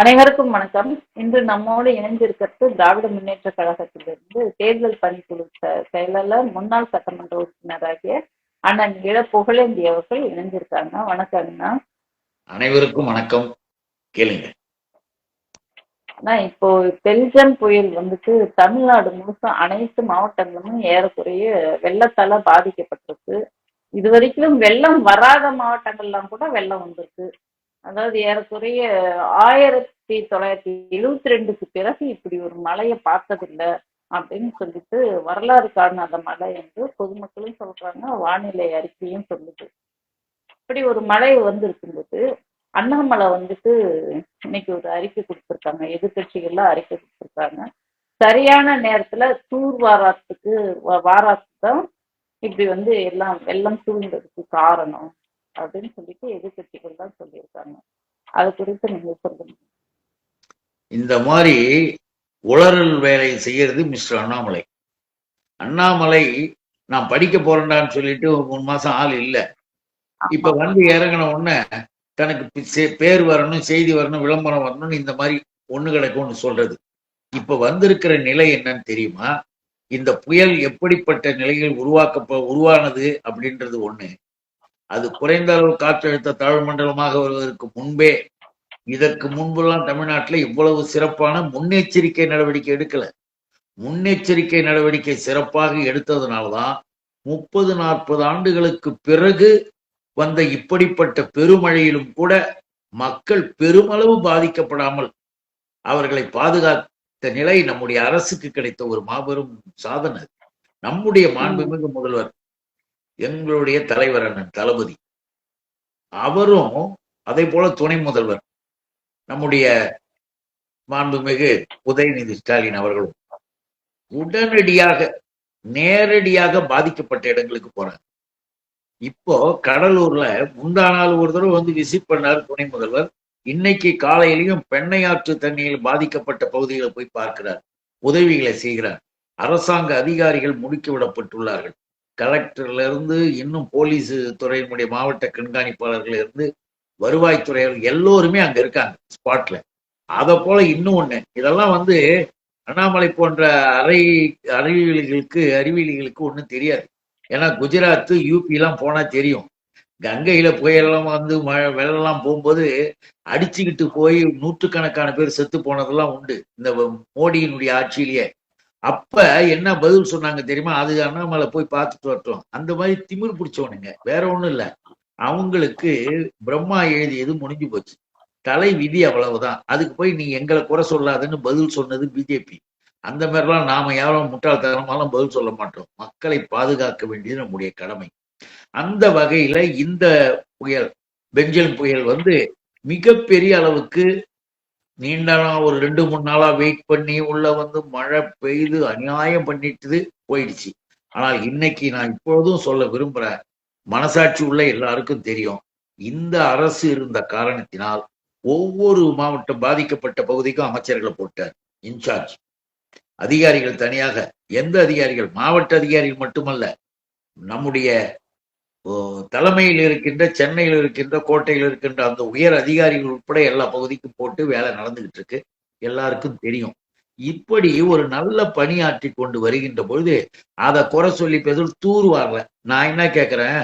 அனைவருக்கும் வணக்கம். இன்று நம்மோடு இணைந்திருக்கிறது திராவிட முன்னேற்ற கழகத்திலிருந்து தேர்தல் பணிக்குழு செயலாளர் முன்னாள் சட்டமன்ற உறுப்பினராகிய அண்ணன் இள புகழேந்தி அவர்கள் இணைஞ்சிருக்காங்க வணக்கம் அண்ணா. அனைவருக்கும் வணக்கம். கேளுங்க. அண்ணா இப்போ பெல்ஜன் புயல் வந்துட்டு தமிழ்நாடு முழுசும் அனைத்து மாவட்டங்களும் ஏறக்குறைய வெள்ளத்தால பாதிக்கப்பட்டிருக்கு. இது வரைக்கும் வெள்ளம் வராத மாவட்டங்கள்லாம் கூட வெள்ளம் வந்திருக்கு. அதாவது ஏறக்குறைய ஆயிரத்தி தொள்ளாயிரத்தி எழுவத்தி ரெண்டுக்கு பிறகு இப்படி ஒரு மலையை பார்த்ததில்ல அப்படின்னு சொல்லிட்டு வரலாறு காணாத மலை என்று பொதுமக்களும் சொல்றாங்க வானிலை அறிக்கையும் சொல்லுது. இப்படி ஒரு மலை வந்து இருக்கும்போது அண்ணாமலை வந்துட்டு இன்னைக்கு ஒரு அறிக்கை கொடுத்துருக்காங்க எதிர்கட்சிகள்லாம் அறிக்கை கொடுத்துருக்காங்க. சரியான நேரத்துல தூர் வாராத்துக்கு வ- வாராத்து தான் இப்படி வந்து எல்லாம் வெள்ளம் சூழ்ந்ததுக்கு காரணம். அப்படின்னு சொல்லிட்டு எதிர்கட்சிகள் தான் சொல்லியிருக்காங்க. அது குறித்து நீங்க சொல்லுங்க. இந்த மாதிரி உளறல் வேலை செய்யறது மிஸ்டர் அண்ணாமலை. அண்ணாமலை நான் படிக்க போறேன்டான்னு சொல்லிட்டு ஒரு மூணு மாசம் ஆள் இல்ல. இப்ப வந்து இறங்கின உடனே தனக்கு பேர் வரணும் செய்தி வரணும் விளம்பரம் வரணும்னு இந்த மாதிரி ஒண்ணு கிடைக்கும்னு சொல்றது. இப்ப வந்திருக்கிற நிலை என்னன்னு தெரியுமா? இந்த புயல் எப்படிப்பட்ட நிலையில் உருவாக்க உருவானது அப்படின்றது ஒண்ணு. அது குறைந்த அளவு காற்றழுத்த தாழ்வு மண்டலமாக வருவதற்கு முன்பே இதற்கு முன்பெல்லாம் தமிழ்நாட்டுல இவ்வளவு சிறப்பான முன்னெச்சரிக்கை நடவடிக்கை எடுக்கல. முன்னெச்சரிக்கை நடவடிக்கை சிறப்பாக எடுத்ததுனால்தான் முப்பது நாற்பது ஆண்டுகளுக்கு பிறகு வந்த இப்படிப்பட்ட பெருமழையிலும் கூட மக்கள் பெருமளவு பாதிக்கப்படாமல் அவர்களை பாதுகாத்த நிலை நம்முடைய அரசுக்கு கிடைத்த ஒரு மாபெரும் சாதனை நம்முடைய மாண்புமிகு முதல்வர் எங்களுடைய தலைவர் அண்ணன் தளபதி. அவரும் அதே போல துணை முதல்வர். நம்முடைய மாண்புமிகு உதயநிதி ஸ்டாலின் அவர்களும் உடனடியாக நேரடியாக பாதிக்கப்பட்ட இடங்களுக்கு போறாங்க. இப்போ கடலூர்ல முந்தா நாள் ஒரு தடவை வந்து விசிட் பண்ணார் துணை முதல்வர். இன்னைக்கு காலையிலையும் பெண்ணையாற்று தண்ணியில் பாதிக்கப்பட்ட பகுதிகளை போய் பார்க்கிறார் உதவிகளை செய்கிறார். அரசாங்க அதிகாரிகள் முடுக்கி விடப்பட்டுள்ளார்கள் கலெக்டர்ல இருந்து இன்னும் போலீஸ் துறையினுடைய மாவட்ட கண்காணிப்பாளர்கள் இருந்து வருவாய்த்துறையர் எல்லோருமே அங்க இருக்காங்க ஸ்பாட்ல அதை போல இன்னும் ஒண்ணு இதெல்லாம் வந்து அண்ணாமலை போன்ற அறை அறிவியலிகளுக்கு அறிவியலிகளுக்கு ஒன்றும் தெரியாது. ஏன்னா குஜராத் யூபி எல்லாம் போனா தெரியும். கங்கையில புயலெல்லாம் வந்து மழை வெள்ளம்லாம் போகும்போது அடிச்சுக்கிட்டு போய் நூற்றுக்கணக்கான பேர் செத்து போனதெல்லாம் உண்டு. இந்த மோடியினுடைய ஆட்சியிலேயே. அப்ப என்ன பதில் சொன்னாங்க தெரியுமா? அது அண்ணாமலை போய் பார்த்துட்டு வரட்டும். அந்த மாதிரி திமிர் பிடிச்சவனுங்க. வேற ஒண்ணும் இல்ல. அவங்களுக்கு பிரம்மா எழுதியது முடிஞ்சு போச்சு. தலை விதி அவ்வளவுதான். அதுக்கு போய் நீ எங்களை குறை சொல்லாதுன்னு பதில் சொன்னது பிஜேபி. அந்த மாதிரிலாம் நாம யாரும் முட்டாள்தனமாலாம் பதில் சொல்ல மாட்டோம். மக்களை பாதுகாக்க வேண்டியது நம்முடைய கடமை. அந்த வகையில இந்த புயல் பெஞ்சல் புயல் வந்து மிகப்பெரிய அளவுக்கு நீண்ட நாள் ஒரு ரெண்டு மூணு நாளா வெயிட் பண்ணி உள்ள வந்து மழை பெய்து அநியாயம் பண்ணிட்டு போயிடுச்சு. ஆனால் இன்னைக்கு நான் இப்பொழுதும் சொல்ல விரும்புறேன் மனசாட்சி உள்ள எல்லாருக்கும் தெரியும் இந்த அரசு இருந்த காரணத்தினால் ஒவ்வொரு மாவட்டம் பாதிக்கப்பட்ட பகுதிக்கும் அமைச்சர்களை போட்டார் இன்சார்ஜ். அதிகாரிகள் தனியாக எந்த அதிகாரிகள்? மாவட்ட அதிகாரிகள் மட்டுமல்ல நம்முடைய தலைமையில் இருக்கின்ற சென்னையில் இருக்கின்ற கோட்டையில் இருக்கின்ற அந்த உயர் அதிகாரிகள் உட்பட எல்லா பகுதிக்கும் போட்டு வேலை நடந்துகிட்டு இருக்கு. எல்லாருக்கும் தெரியும். இப்படி ஒரு நல்ல பணியாற்றி கொண்டு வருகின்ற பொழுது அதை குறை சொல்லி பேசுறது தூர் வரல நான் என்ன கேட்கிறேன்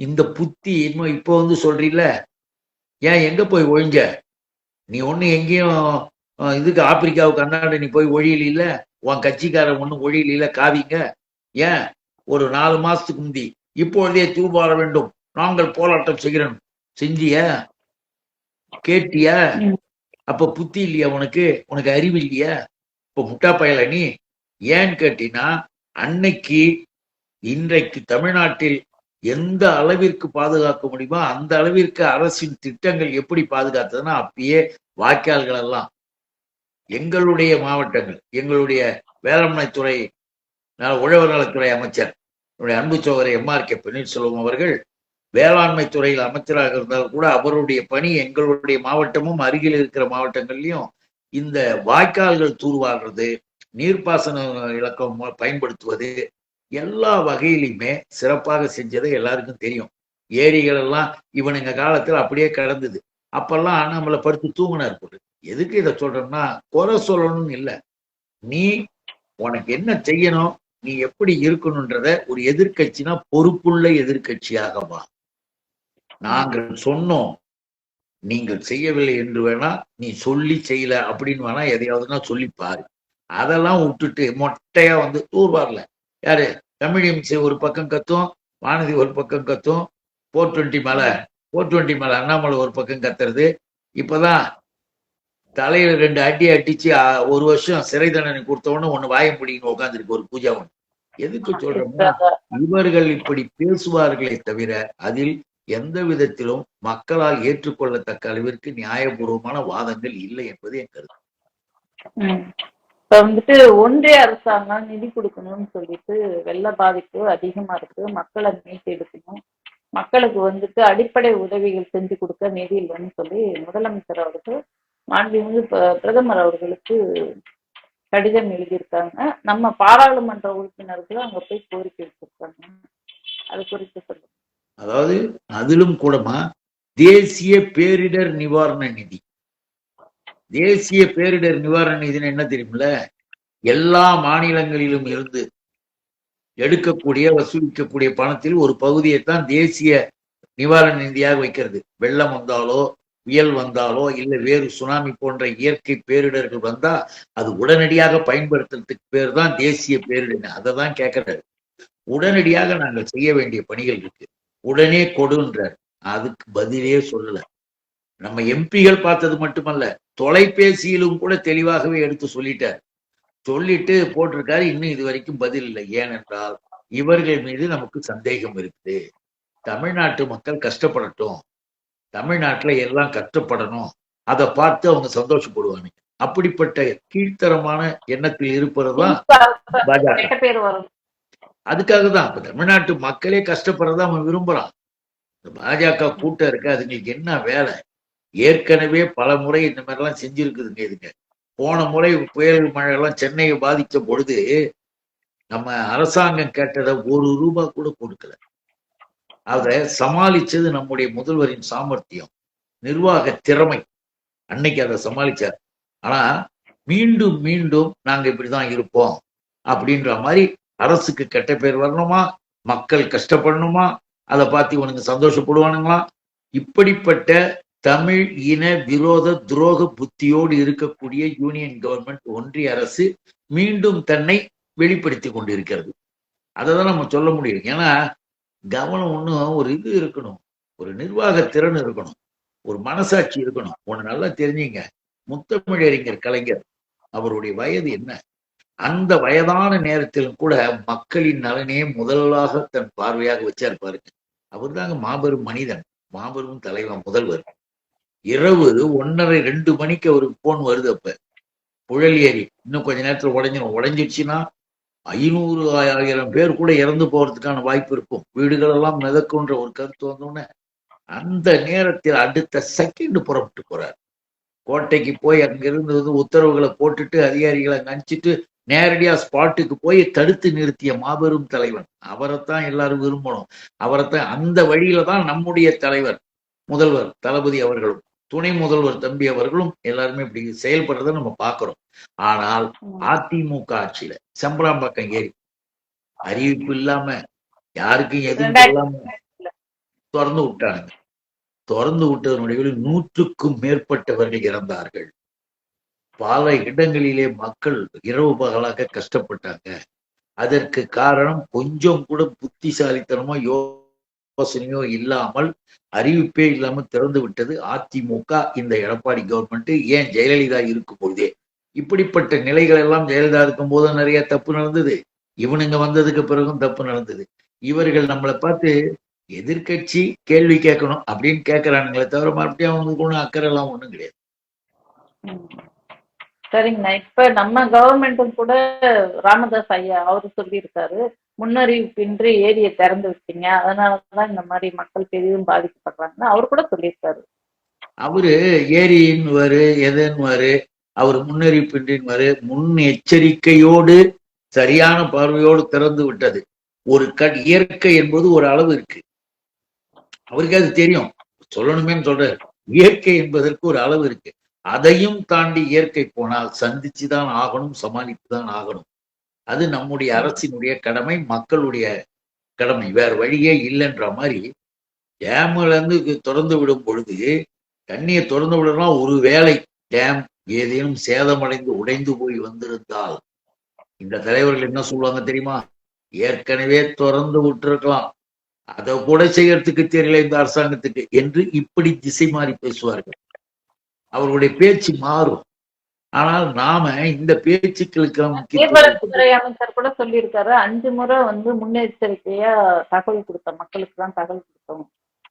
இந்த புத்தி இன்னும் இப்போ வந்து சொல்றீல்ல? ஏன் எங்க போய் ஒழிஞ்ச? நீ ஒண்ணு எங்கேயும் இதுக்கு ஆப்பிரிக்காவுக்கு அண்ணாண்ட நீ போய் ஒழியல இல்ல? உன் கட்சிக்காரன் ஒண்ணும் ஒழியல இல்ல காவிங்க. ஏன்? ஒரு நாலு மாசத்துக்கு முந்தி இப்பொழுதே தூபார வேண்டும். நாங்கள் போராட்டம் செய்கிறோம். செஞ்சிய? கேட்டிய? அப்ப புத்தி இல்லையா உனக்கு? உனக்கு அறிவு இல்லையா? இப்ப முட்டா பயல நீ ஏன்னு கேட்டீங்கன்னா அன்னைக்கு இன்றைக்கு தமிழ்நாட்டில் எந்த அளவிற்கு பாதுகாக்க முடியுமோ அந்த அளவிற்கு அரசின் திட்டங்கள் எப்படி பாதுகாத்ததுன்னா அப்பயே வாய்க்கால்கள் எல்லாம். எங்களுடைய மாவட்டங்கள் எங்களுடைய வேளாண்மைத்துறை உழவர் நலத்துறை அமைச்சர். என்னுடைய அன்பு சோதரை எம்ஆர் கே பன்னீர்செல்வம் அவர்கள் வேளாண்மை துறையில் அமைச்சராக இருந்தால் கூட அவருடைய பணி எங்களுடைய மாவட்டமும் அருகில் இருக்கிற மாவட்டங்கள்லையும் இந்த வாய்க்கால்கள் தூர்வாடுறது நீர்ப்பாசன இலக்கம் பயன்படுத்துவது எல்லா வகையிலையுமே சிறப்பாக செஞ்சதை எல்லாருக்கும் தெரியும். ஏரிகள் எல்லாம் இவனுங்க காலத்துல அப்படியே கிடந்தது. அப்பெல்லாம் நம்மளை படுத்து தூங்கினார் போட்டு எதுக்கு இதை சொல்றோம்னா குறை சொல்லணும்னு இல்லை. நீ உனக்கு என்ன செய்யணும்? நீ எப்படி இருக்கணும்ன்றத ஒரு எதிர்கட்சினா பொறுப்புள்ள எதிர்க்கட்சியாக வா. நாங்கள் சொன்னோம் நீங்கள் செய்யவில்லை என்று வேணா நீ சொல்லி செய்யல அப்படின்னு வேணா எதையாவதுன்னா சொல்லி பாரு. அதெல்லாம் விட்டுட்டு மொட்டையா வந்து தூர்வாரல யாரு? தமிழியம்சி ஒரு பக்கம் கத்தும் வானதி ஒரு பக்கம் கத்தும் போர் டுவெண்ட்டி மலை போர் டுவெண்ட்டி மலை அண்ணாமலை ஒரு பக்கம் கத்துறது. இப்பதான் தலையில ரெண்டு அடி அடிச்சு ஒரு வருஷம் சிறை தண்டனை கொடுத்தவொன்னு ஒன்னு வாயம் பிடிக்கணும் உட்காந்துருக்கு ஒரு பூஜா ஒன்று எதுக்கு சொல்றோம்னா இவர்கள் இப்படி பேசுவார்களே தவிர அதில் எந்த விதத்திலும் மக்களால் ஏற்றுக்கொள்ளத்தக்க அளவிற்கு நியாயபூர்வமான வாதங்கள் இல்லை என்பது என் கருத்து. இப்ப வந்துட்டு ஒன்றிய அரசாங்கம் நிதி கொடுக்கணும்னு சொல்லிட்டு வெள்ள பாதிப்பு அதிகமா இருக்கு. மக்களை மீட்டெடுக்கணும் மக்களுக்கு வந்துட்டு அடிப்படை உதவிகள் செஞ்சு கொடுக்க நிதி இல்லைன்னு சொல்லி முதலமைச்சர் அவர்கள் மாண்புமிகு ப- பிரதமர் அவர்களுக்கு கடிதம் எழுதியிருக்காங்க. நம்ம பாராளுமன்ற உறுப்பினர்களும் அங்க போய் கோரிக்கை வச்சிருக்காங்க. அது குறித்து சொல்லுங்க. அதாவது அதிலும் கூடமா தேசிய பேரிடர் நிவாரண நிதி. தேசிய பேரிடர் நிவாரண நிதின்னு என்ன தெரியுமில்ல? எல்லா மாநிலங்களிலும் இருந்து எடுக்கக்கூடிய வசூலிக்கக்கூடிய பணத்தில் ஒரு பகுதியை தான் தேசிய நிவாரண நிதியாக வைக்கிறது. வெள்ளம் வந்தாலோ புயல் வந்தாலோ இல்ல வேறு சுனாமி போன்ற இயற்கை பேரிடர்கள் வந்தா அது உடனடியாக பயன்படுத்துறதுக்கு பேர் தான் தேசிய பேரிடர். அதை தான் கேட்கிறாரு உடனடியாக நாங்கள் செய்ய வேண்டிய பணிகள் இருக்கு. உடனே கொடுன்றார். அதுக்கு பதிலே சொல்லல. நம்ம எம்பிகள் பார்த்தது மட்டுமல்ல தொலைபேசியிலும் கூட தெளிவாகவே எடுத்து சொல்லிட்டார். சொல்லிட்டு போட்டிருக்காரு. இன்னும் இது வரைக்கும் பதில் இல்லை. ஏனென்றால் இவர்கள் மீது நமக்கு சந்தேகம் இருக்குது. தமிழ்நாட்டு மக்கள் கஷ்டப்படட்டும். தமிழ்நாட்டுல எல்லாம் கஷ்டப்படணும் அதை பார்த்து அவங்க சந்தோஷப்படுவாங்க. அப்படிப்பட்ட கீழ்த்தரமான எண்ணத்தில் இருப்பதுதான் பாஜக. கெட்ட பேர் வரும். அதுக்காக தான் இப்ப தமிழ்நாட்டு மக்களே கஷ்டப்படுறத அவன் விரும்புறான். இந்த பாஜக கூட்டம் இருக்கு அதுங்களுக்கு என்ன வேலை? ஏற்கனவே பல முறை இந்த மாதிரி எல்லாம் செஞ்சிருக்குதுங்க இதுங்க. போன முறை புயல் மழை எல்லாம் சென்னையை பாதித்த பொழுது நம்ம அரசாங்கம் கேட்டதை ஒரு ரூபாய் கூட கொடுக்கல. அதை சமாளிச்சது நம்முடைய முதல்வரின் சாமர்த்தியம் நிர்வாக திறமை. அன்னைக்கு அதை சமாளிச்சார். ஆனா மீண்டும் மீண்டும் நாங்க இப்படிதான் இருப்போம் அப்படின்ற மாதிரி அரசுக்கு கெட்ட பேர் வரணுமா? மக்கள் கஷ்டப்படணுமா? அதை பார்த்து இவனுங்க சந்தோஷப்படுவானுங்களா? இப்படிப்பட்ட தமிழ் இன விரோத துரோக புத்தியோடு இருக்கக்கூடிய யூனியன் கவர்மெண்ட் ஒன்றிய அரசு மீண்டும் தன்னை வெளிப்படுத்தி கொண்டிருக்கிறது. அதை தான் நம்ம சொல்ல முடியும். ஏன்னா கவனம் ஒன்றும் ஒரு இது இருக்கணும். ஒரு நிர்வாக திறன் இருக்கணும். ஒரு மனசாட்சி இருக்கணும். உன்னை நல்லா தெரிஞ்சுங்க. முத்தமிழறிஞர் கலைஞர் அவருடைய வயது என்ன? அந்த வயதான நேரத்திலும் கூட மக்களின் நலனே முதலாக தன் பார்வையாக வச்சார் பாருங்க. அவர் தாங்க மாபெரும் மனிதன். மாபெரும் தலைவன் முதல்வர். இரவு ஒன்னரை ரெண்டு மணிக்கு அவருக்கு போன் வருது அப்ப. புழல் ஏறி. இன்னும் கொஞ்ச நேரத்துல உடஞ்சிடும் உடஞ்சிடுச்சுன்னா ஐநூறு ஆயிரம் பேர் கூட இறந்து போறதுக்கான வாய்ப்பு இருக்கும். வீடுகளெல்லாம் மிதக்குன்ற ஒரு கருத்து வந்தோடனே அந்த நேரத்தில் அடுத்த செகண்ட் புறப்பட்டு போறார். கோட்டைக்கு போய் அங்கிருந்து வந்து உத்தரவுகளை போட்டுட்டு அதிகாரிகளை அங்க அனுப்பிச்சிட்டு நேரடியா ஸ்பாட்டுக்கு போய் தடுத்து நிறுத்திய மாபெரும் தலைவன். அவரைத்தான் எல்லாரும் விரும்பணும். அவரைத்தான் அந்த வழியில தான் நம்முடைய தலைவர் முதல்வர் தளபதி அவர்களும். துணை முதல்வர் தம்பி அவர்களும் எல்லாருமே இப்படி செயல்படுறதை நம்ம பார்க்கிறோம். ஆனால் அதிமுக ஆட்சியில செம்பலாம்பாக்கம் ஏரி அறிவிப்பு இல்லாம யாருக்கும் எதுவும் இல்லாம திறந்து விட்டானுங்க திறந்து விட்டதனுடைய நூற்றுக்கும் மேற்பட்டவர்கள் இறந்தார்கள். பல இடங்களிலே மக்கள் இரவு பகலாக கஷ்டப்பட்டாங்க. அதற்கு காரணம் கொஞ்சம் கூட புத்திசாலித்தனமோ யோசனையோ இல்லாமல் அறிவிப்பே இல்லாமல் திறந்து விட்டது அதிமுக இந்த எடப்பாடி கவர்மெண்ட் ஏன் ஜெயலலிதா இருக்கும் பொழுதே? இப்படிப்பட்ட நிலைகள் எல்லாம் ஜெயலலிதா இருக்கும் போது நிறைய தப்பு நடந்தது. இவனுங்க வந்ததுக்கு பிறகும் தப்பு நடந்தது. இவர்கள் நம்மளை பார்த்து எதிர்க்கட்சி கேள்வி கேட்கணும் அப்படின்னு கேட்கிறானுங்களே தவிர மறுபடியும் அவங்களுக்கு ஒன்றும் அக்கறை எல்லாம் ஒன்றும் கிடையாது. சரிங்கண்ணா இப்ப நம்ம கவர்மெண்ட்டும் கூட ராமதாஸ் ஐயா அவரு சொல்லியிருக்காரு. முன்னறிவிப்பின்றி ஏரியை திறந்து விட்டீங்க. அதனாலதான் இந்த மாதிரி மக்கள் பெரிதும் பாதிக்கப்படுறாங்கன்னு அவர் கூட சொல்லியிருக்காரு. அவரு ஏரின்வாரு எதுன்னுவாரு அவர் முன்னறிவிப்பின்றின்வாரு முன் எச்சரிக்கையோடு சரியான பார்வையோடு திறந்து விட்டது. ஒரு கட் இயற்கை என்பது ஒரு அளவு இருக்கு. அவருக்கு அது தெரியும். சொல்லணுமேன்னு சொல்றாரு. இயற்கை என்பதற்கு ஒரு அளவு இருக்கு. அதையும் தாண்டி இயற்கை போனால் சந்திச்சுதான் ஆகணும் சமாளித்து தான் ஆகணும். அது நம்முடைய அரசினுடைய கடமை மக்களுடைய கடமை. வேற வழியே இல்லைன்ற மாதிரி டேம்ல இருந்து திறந்து விடும் பொழுது தண்ணியை திறந்து விடலாம் ஒரு வேளை டேம் ஏதேனும் சேதமடைந்து உடைந்து போய் வந்திருந்தால் இந்த தலைவர்கள் என்ன சொல்லுவாங்க தெரியுமா? ஏற்கனவே திறந்து விட்டுருக்கலாம். அதை கூட செய்யறதுக்கு தெரியல இந்த அரசாங்கத்துக்கு என்று இப்படி திசை மாறி பேசுவார்கள். அவர்களுடைய பேச்சு மாறும். ஆனால் நாம இந்த பேச்சுக்களுக்கு அமைச்சர் கூட சொல்லியிருக்காரு. அஞ்சு முறை வந்து முன்னெச்சரிக்கையா தகவல் கொடுத்த மக்களுக்கு தான் தகவல் கொடுத்தோம்.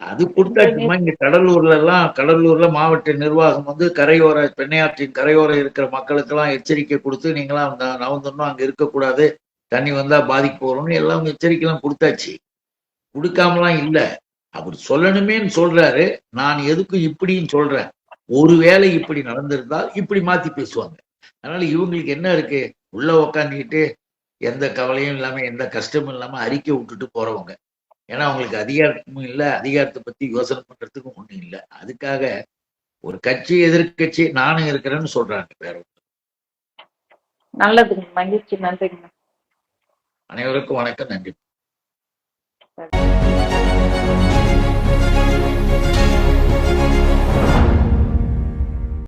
அது கொடுத்தாச்சுமா? இங்க கடலூர்ல எல்லாம் கடலூர்ல மாவட்ட நிர்வாகம் வந்து கரையோர பெண்ணையாற்றின் கரையோரம் இருக்கிற மக்களுக்கு எல்லாம் எச்சரிக்கை கொடுத்து நீங்களாம் நவந்தணும் அங்க இருக்கக்கூடாது. தண்ணி வந்தா பாதிக்க போறோம்னு எல்லாம் எச்சரிக்கை எல்லாம் கொடுத்தாச்சு. கொடுக்காமலாம் இல்ல. அவர் சொல்லணுமேன்னு சொல்றாரு. நான் எதுக்கு இப்படின்னு சொல்றேன். ஒருவேளை இப்படி நடந்திருந்தால் இப்படி மாத்தி பேசுவாங்க. அதனால இவங்களுக்கு என்ன இருக்கு? உள்ள உக்காந்துக்கிட்டு எந்த கவலையும் இல்லாம எந்த கஷ்டமும் இல்லாம அறிக்கை விட்டுட்டு போறவங்க. ஏன்னா அவங்களுக்கு அதிகாரமும் இல்லை அதிகாரத்தை பத்தி யோசனை பண்றதுக்கும் ஒண்ணும் இல்லை. அதுக்காக ஒரு கட்சி எதிர்க்கட்சி நானும் இருக்கிறேன்னு சொல்றாங்க வேற. நல்லதுங்க மகிழ்ச்சி நன்றிங்க. அனைவருக்கும் வணக்கம் நன்றி.